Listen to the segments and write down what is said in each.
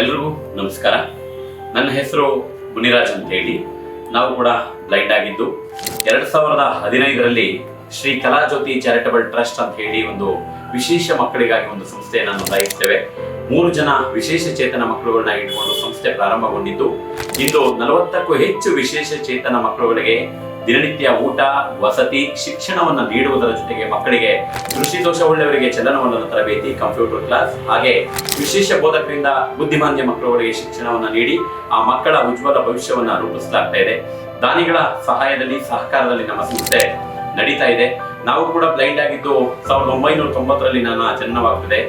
ಎಲ್ರಿಗೂ ನಮಸ್ಕಾರ. ನನ್ನ ಹೆಸರು ಮುನಿರಾಜ್ ಅಂತ ಹೇಳಿ. ನಾವು ಕೂಡ ಬ್ಲೈಂಡ್ ಆಗಿದ್ದು ಎರಡ್ ಸಾವಿರದ ಹದಿನೈದರಲ್ಲಿ ಶ್ರೀ ಕಲಾಜ್ಯೋತಿ ಚಾರಿಟಬಲ್ ಟ್ರಸ್ಟ್ ಅಂತ ಹೇಳಿ ಒಂದು ವಿಶೇಷ ಮಕ್ಕಳಿಗಾಗಿ ಒಂದು ಸಂಸ್ಥೆಯನ್ನು ನೋಂದಾಯಿಸ್ತೇವೆ ಮೂರು ಜನ ವಿಶೇಷ ಚೇತನ ಮಕ್ಕಳುಗಳನ್ನ ಇಟ್ಕೊಂಡು ಸಂಸ್ಥೆ ಪ್ರಾರಂಭಗೊಂಡಿದ್ದು, ಇಂದು ನಲವತ್ತಕ್ಕೂ ಹೆಚ್ಚು ವಿಶೇಷ ಚೇತನ ಮಕ್ಕಳುಗಳಿಗೆ ದಿನನಿತ್ಯ ಊಟ, ವಸತಿ, ಶಿಕ್ಷಣವನ್ನು ನೀಡುವುದರ ಜೊತೆಗೆ ಮಕ್ಕಳಿಗೆ ದೃಷ್ಟಿದೋಷ ಉಳ್ಳವರಿಗೆ ಚಲನವಲನ ತರಬೇತಿ ಕಂಪ್ಯೂಟರ್ ಕ್ಲಾಸ್ ಹಾಗೆ ವಿಶೇಷ ಬೋಧಕರಿಂದ ಬುದ್ಧಿಮಾಂದ್ಯ ಮಕ್ಕಳವರಿಗೆ ಶಿಕ್ಷಣವನ್ನು ನೀಡಿ ಆ ಮಕ್ಕಳ ಉಜ್ವಲ ಭವಿಷ್ಯವನ್ನು ರೂಪಿಸಲಾಗ್ತಾ ಇದೆ. ದಾನಿಗಳ ಸಹಾಯದಲ್ಲಿ, ಸಹಕಾರದಲ್ಲಿ ನಮ್ಮ ಸಂಸ್ಥೆ ನಡೀತಾ ಇದೆ. ನಾವು ಕೂಡ ಬ್ಲೈಂಡ್ ಆಗಿದ್ದು ಸಾವಿರದ ಒಂಬೈನೂರ ತೊಂಬತ್ತರಲ್ಲಿ ನನ್ನ ಜನ್ಮವಾಗುತ್ತದೆ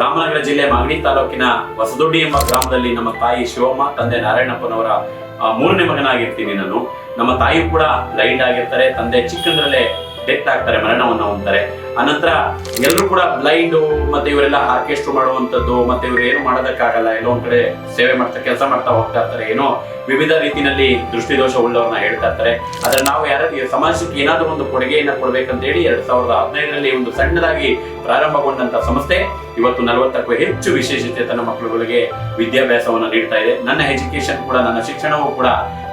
ರಾಮನಗರ ಜಿಲ್ಲೆ ಮಾಗಡಿ ತಾಲೂಕಿನ ಹೊಸದೊಡ್ಡಿ ಎಂಬ ಗ್ರಾಮದಲ್ಲಿ ನಮ್ಮ ತಾಯಿ ಶಿವಮ್ಮ, ತಂದೆ ನಾರಾಯಣಪ್ಪನವರ ಮೂರನೇ ಮಗನಾಗಿರ್ತೀನಿ ನಾನು. ನಮ್ಮ ತಾಯಿ ಕೂಡ ಲೈಂಡ್ ಆಗಿರ್ತಾರೆ ತಂದೆ ಚಿಕ್ಕಂದ್ರಲ್ಲೇ ಡೆತ್ ಆಗ್ತಾರೆ ಮರಣವನ್ನು ಹೊಂದ್ತಾರೆ. ಅನಂತರ ಎಲ್ಲರೂ ಕೂಡ ಬ್ಲೈಂಡ್ ಮತ್ತೆ ಇವರೆಲ್ಲ ಆರ್ಕೆಸ್ಟ್ರಾ ಮಾಡುವಂತದ್ದು ಮತ್ತೆ ಇವ್ರು ಏನು ಮಾಡೋದಕ್ಕಾಗಲ್ಲ, ಎಲ್ಲೋ ಒಂದ್ ಕಡೆ ಸೇವೆ ಮಾಡ್ತಾ, ಕೆಲಸ ಮಾಡ್ತಾ ಹೋಗ್ತಾ ಇರ್ತಾರೆ, ಏನೋ ವಿವಿಧ ರೀತಿಯಲ್ಲಿ ದೃಷ್ಟಿದೋಷ ಉಳ್ಳವ್ರನ್ನ ಹೇಳ್ತಾ ಇರ್ತಾರೆ. ಆದ್ರೆ ನಾವು ಯಾರು ಸಮಾಜಕ್ಕೆ ಏನಾದ್ರೂ ಒಂದು ಕೊಡುಗೆಯನ್ನ ಕೊಡ್ಬೇಕಂತ ಹೇಳಿ ಎರಡ್ ಸಾವಿರದ ಹದಿನೈದರಲ್ಲಿ ಒಂದು ಸಣ್ಣದಾಗಿ ಪ್ರಾರಂಭಗೊಂಡಂತ ಸಂಸ್ಥೆ, ಇವತ್ತು ನಲವತ್ತಕ್ಕೂ ಹೆಚ್ಚು ವಿಶೇಷತೆ ತನ್ನ ಮಕ್ಕಳುಗಳಿಗೆ ವಿದ್ಯಾಭ್ಯಾಸವನ್ನು ನೀಡ್ತಾ ಇದೆ. ನನ್ನ ಎಜುಕೇಶನ್ ಕೂಡ, ನನ್ನ ಶಿಕ್ಷಣವೂ ಕೂಡ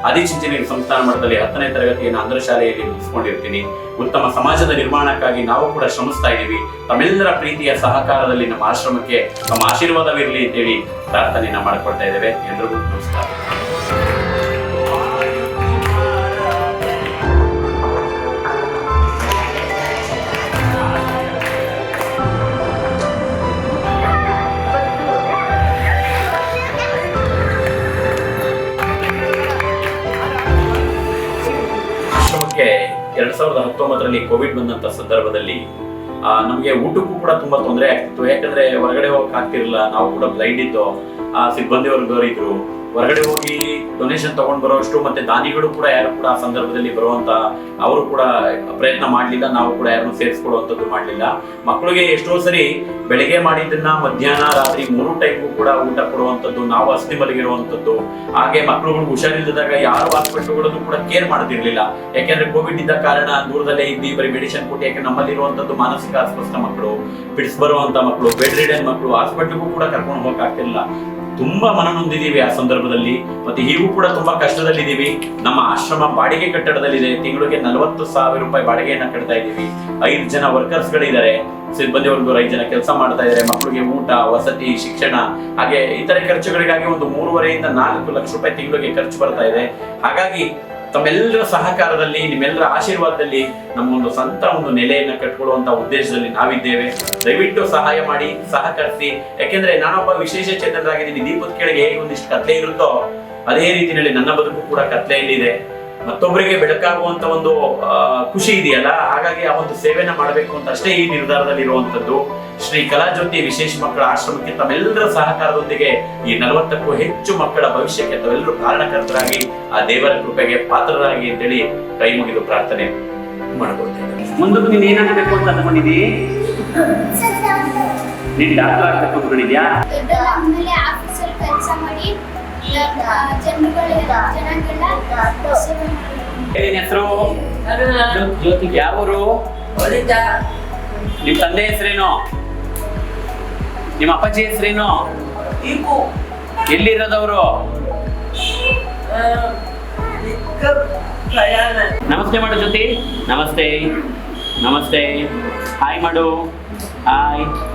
ಆದಿಚುಂಚನಗಿರಿ ಸಂಸ್ಥಾನ ಮಟ್ಟದಲ್ಲಿ ಹತ್ತನೇ ತರಗತಿಯನ್ನು ಅಂದ್ರ ಶಾಲೆಯಲ್ಲಿ ಮುಗಿಸ್ಕೊಂಡಿರ್ತೀನಿ. ಉತ್ತಮ ಸಮಾಜದ ನಿರ್ಮಾಣಕ್ಕಾಗಿ ನಾವು ಕೂಡ ಶ್ರಮಿಸ್ತಾ ಇದ್ದೀವಿ. ತಮ್ಮೆಲ್ಲರ ಪ್ರೀತಿಯ ಸಹಕಾರದಲ್ಲಿ ನಮ್ಮ ಆಶ್ರಮಕ್ಕೆ ತಮ್ಮ ಆಶೀರ್ವಾದವಿರಲಿ ಅಂತೇಳಿ ಪ್ರಾರ್ಥನೆಯನ್ನು ಮಾಡಿಕೊಳ್ತಾ ಇದ್ದೇವೆ. ಎಲ್ರಿಗೂ ನಮಸ್ಕಾರ. ಆಶ್ರಮಕ್ಕೆ ಎರಡ್ ಸಾವಿರದ ಹತ್ತೊಂಬತ್ತರಲ್ಲಿ ಕೋವಿಡ್ ಬಂದಂತ ಸಂದರ್ಭದಲ್ಲಿ ನಮ್ಗೆ ಊಟಕ್ಕೂ ಕೂಡ ತುಂಬಾ ತೊಂದರೆ ಆಗ್ತಿತ್ತು. ಯಾಕಂದ್ರೆ ಹೊರಗಡೆ ಹೋಗಕ್ ಆಗ್ತಿರ್ಲಿಲ್ಲ, ನಾವು ಕೂಡ ಬ್ಲೈಂಡ್ ಇದ್ದೋ, ಆ ಸಿಬ್ಬಂದಿ ವರ್ಗದವರು ಇದ್ರು ಹೊರಗಡೆ ಹೋಗಿ ಡೊನೇಷನ್ ತಗೊಂಡ್ ಬರೋಷ್ಟು ಮತ್ತೆ ದಾನಿಗಳು ಕೂಡ ಯಾರು ಕೂಡ ಆ ಸಂದರ್ಭದಲ್ಲಿ ಬರುವಂತ ಅವರು ಕೂಡ ಪ್ರಯತ್ನ ಮಾಡ್ಲಿಲ್ಲ. ನಾವು ಕೂಡ ಯಾರನ್ನು ಸೇರಿಸ್ಕೊಳ್ಳುವಂಥದ್ದು ಮಾಡ್ಲಿಲ್ಲ. ಮಕ್ಕಳಿಗೆ ಎಷ್ಟೋ ಸರಿ ಬೆಳಿಗ್ಗೆ ಮಾಡಿದ್ದನ್ನ ಮಧ್ಯಾಹ್ನ ರಾತ್ರಿ ಮೂರು ಟೈಮ್ಗೂ ಕೂಡ ಊಟ ಕೊಡುವಂಥದ್ದು, ನಾವು ಅಸ್ತಿ ಮಲಗಿರುವಂಥದ್ದು. ಹಾಗೆ ಮಕ್ಕಳುಗಳು ಹುಷಾರಿಲ್ಲದಾಗ ಯಾರು ಹಾಸ್ಪಿಟಲ್ಗಳನ್ನು ಕೂಡ ಕೇರ್ ಮಾಡ್ತಿರ್ಲಿಲ್ಲ ಯಾಕೆಂದ್ರೆ ಕೋವಿಡ್ ಇದ್ದ ಕಾರಣ ದೂರದಲ್ಲೇ ಇದ್ದು ಬರೀ ಮೆಡಿಸಿನ್ ಕೊಟ್ಟು, ಯಾಕೆ ನಮ್ಮಲ್ಲಿರುವಂತದ್ದು ಮಾನಸಿಕ ಅಸ್ವಸ್ಥ ಮಕ್ಕಳು ಪಿಡ್ಸ್ ಬರುವಂತ ಮಕ್ಕಳು ಬೆಡ್ ರಿಡನ್ ಮಕ್ಕಳು ಹಾಸ್ಪಿಟಲ್ಗೂ ಕೂಡ ಕರ್ಕೊಂಡು ಹೋಗಕ್ ಆಗ್ತಿಲ್ಲ ತುಂಬಾ ಮನ ನೊಂದಿದೀವಿ ಆ ಸಂದರ್ಭದಲ್ಲಿ. ಮತ್ತೆ ಹೀಗೂ ಕೂಡ ತುಂಬಾ ಕಷ್ಟದಲ್ಲಿದ್ದೀವಿ. ನಮ್ಮ ಆಶ್ರಮ ಬಾಡಿಗೆ ಕಟ್ಟಡದಲ್ಲಿದೆ. ತಿಂಗಳಿಗೆ ನಲವತ್ತು ಸಾವಿರ ರೂಪಾಯಿ ಬಾಡಿಗೆಯನ್ನ ಕಟ್ತಾ ಇದ್ದೀವಿ. ಐದು ಜನ ವರ್ಕರ್ಸ್ ಗಳಿದ್ದಾರೆ ಸಿಬ್ಬಂದಿ ವರ್ಗದವರು ಐದು ಜನ ಕೆಲಸ ಮಾಡ್ತಾ ಇದ್ದಾರೆ. ಮಕ್ಕಳಿಗೆ ಊಟ, ವಸತಿ, ಶಿಕ್ಷಣ, ಹಾಗೆ ಇತರೆ ಖರ್ಚುಗಳಿಗಾಗಿ ಒಂದು ಮೂರುವರೆಯಿಂದ ನಾಲ್ಕು ಲಕ್ಷ ರೂಪಾಯಿ ತಿಂಗಳಿಗೆ ಖರ್ಚು ಬರ್ತಾ ಇದೆ. ಹಾಗಾಗಿ ತಮ್ಮೆಲ್ಲರ ಸಹಕಾರದಲ್ಲಿ, ನಿಮ್ಮೆಲ್ಲರ ಆಶೀರ್ವಾದದಲ್ಲಿ ನಮ್ಮ ಒಂದು ಸ್ವಂತ ಒಂದು ನೆಲೆಯನ್ನು ಕಟ್ಕೊಳ್ಳುವಂತ ಉದ್ದೇಶದಲ್ಲಿ ನಾವಿದ್ದೇವೆ. ದಯವಿಟ್ಟು ಸಹಾಯ ಮಾಡಿ, ಸಹಕರಿಸಿ. ಯಾಕೆಂದ್ರೆ ನಾನೊಬ್ಬ ವಿಶೇಷ ಚೇತನರಾಗಿದ್ದೀನಿ. ದೀಪದ ಕೆಳಗೆ ಹೇಗೆ ಒಂದಿಷ್ಟು ಕತ್ಲೆ ಇರುತ್ತೋ, ಅದೇ ರೀತಿಯಲ್ಲಿ ನನ್ನ ಬದುಕು ಕೂಡ ಕತ್ಲೆಯಲ್ಲಿದೆ. ಮತ್ತೊಬ್ಬರಿಗೆ ಬೆಳಕಾಗುವಂತ ಒಂದು ಖುಷಿ ಇದೆಯಲ್ಲ? ಹಾಗಾಗಿ ಆ ಒಂದು ಸೇವೆನ ಮಾಡಬೇಕು ಅಂತ ಅಷ್ಟೇ ಈ ನಿರ್ಧಾರದಲ್ಲಿ ಇರುವಂತದ್ದು. ಶ್ರೀ ಕಲಾಜ್ಯೋತಿ ವಿಶೇಷ ಮಕ್ಕಳ ಆಶ್ರಮಕ್ಕೆ ತಮ್ಮೆಲ್ಲರ ಸಹಕಾರದೊಂದಿಗೆ ಈ ನಲವತ್ತಕ್ಕೂ ಹೆಚ್ಚು ಮಕ್ಕಳ ಭವಿಷ್ಯಕ್ಕೆ ತಾವೆಲ್ಲರೂ ಕಾರಣಕರ್ತರಾಗಿ ಆ ದೇವರ ಕೃಪೆಗೆ ಪಾತ್ರರಾಗಿ ಅಂತೇಳಿ ಕೈ ಮುಗಿದು ಪ್ರಾರ್ಥನೆ ಮಾಡ್ಕೊಳ್ತೇನೆ. ಮುಂದಕ್ಕೆ ನೀನು ಏನಾಗಬೇಕು ಅಂತ ಅನ್ಕೊಂಡಿದ್ದೀನಿ ನೀನ್ ಡಾಕ್ಟರ್ ಆಗ್ಬೇಕು ಅನ್ಕೊಂಡಿದ್ಯಾ ಹೆಸರು? ಯಾವೂರು? ನಿಮ್ ತಂದೆ ಹೆಸರೇನು? ನಿಮ್ಮ ಅಪ್ಪಾಜಿ ಹೆಸರೇನು? ಎಲ್ಲಿರೋದವರು? ನಮಸ್ತೆ ಮಾಡು ಜ್ಯೋತಿ. ನಮಸ್ತೆ. ನಮಸ್ತೆ. ಹಾಯ್ ಮಾಡು. ಹಾಯ್